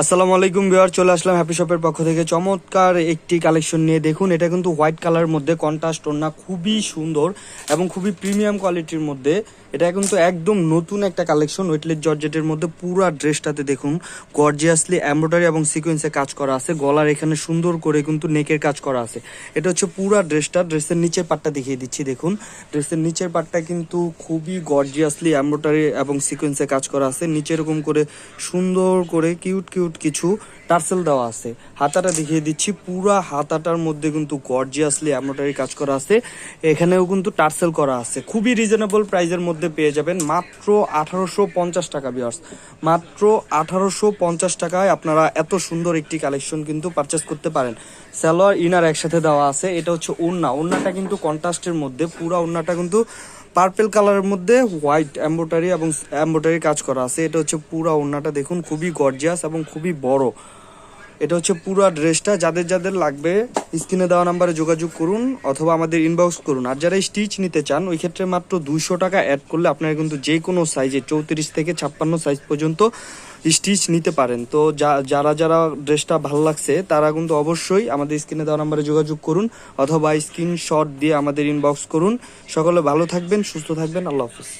আসসালামু আলাইকুম বিয়ার চলে আসলাম হ্যাপি শপের পক্ষ থেকে। চমৎকার একটি কালেকশন নিয়ে দেখুন, এটা কিন্তু হোয়াইট কালার মধ্যে, কন্ট্রাস্ট ওড়না খুবই সুন্দর এবং খুবই প্রিমিয়াম কোয়ালিটির মধ্যে। এটা কিন্তু একদম নতুন একটা কালেকশন ওয়েটলেস জর্জেটের মধ্যে পুরো ড্রেসটাতে দেখুন গর্জিয়াসলি এমব্রয়ডারি এবং সিকোয়েন্সে কাজ করা আছে, গলার এখানে সুন্দর করে কিন্তু নেকের কাজ করা আছে। এটা হচ্ছে পুরো ড্রেসটা, ড্রেসের নিচের পাটটা দেখিয়ে দিচ্ছি, দেখুন। ড্রেসের নিচের পাটটা কিন্তু খুবই গর্জিয়াসলি এমব্রয়ডারি এবং সিকোয়েন্সে কাজ করা আছে। নিচে এরকম করে সুন্দর করে কিউট কিউট কিছু টার্সেল দেওয়া আছে। হাতাটা দেখিয়ে দিচ্ছি, পুরা হাতাটার মধ্যে কিন্তু গর্জিয়াসলি এমব্রয়ডারি কাজ করা আছে। এখানেও কিন্তু টার্সেল করা আছে। খুবই রিজনেবল প্রাইজের মধ্যে পেয়ে যাবেন মাত্র আঠারোশো পঞ্চাশ টাকা বিয়ার্স মাত্র আঠারোশো পঞ্চাশ টাকায় আপনারা এত সুন্দর একটি কালেকশন কিন্তু পারচেস করতে পারেন। সালোয়ার ইনার একসাথে দেওয়া আছে। এটা হচ্ছে ওড়না ওড়নাটা কিন্তু কন্ট্রাস্টের মধ্যে, পুরা ওড়নাটা কিন্তু পার্পেল কালারের মধ্যে হোয়াইট এম্বোটারি এবং এম্বোটারি কাজ করা আছে। এটা হচ্ছে পুরা ওড়নাটা দেখুন, খুবই গর্জিয়াস এবং খুবই বড়। এটা হচ্ছে পুরো ড্রেসটা যাদের যাদের লাগবে, স্ক্রিনে দেওয়া নাম্বারে যোগাযোগ করুন অথবা আমাদের ইনবক্স করুন। আর যারা স্টিচ নিতে চান, ওই ক্ষেত্রে মাত্র দুইশো টাকা অ্যাড করলে আপনারা কিন্তু যে কোনো সাইজে চৌত্রিশ থেকে ছাপ্পান্ন সাইজ পর্যন্ত স্টিচ নিতে পারেন। তো যারা যারা ড্রেসটা ভালো লাগছে, তারা কিন্তু অবশ্যই আমাদের স্ক্রিনে দেওয়া নাম্বারে যোগাযোগ করুন অথবা স্ক্রিনশট দিয়ে আমাদের ইনবক্স করুন। সকলে ভালো থাকবেন, সুস্থ থাকবেন, আল্লাহ হাফিজ।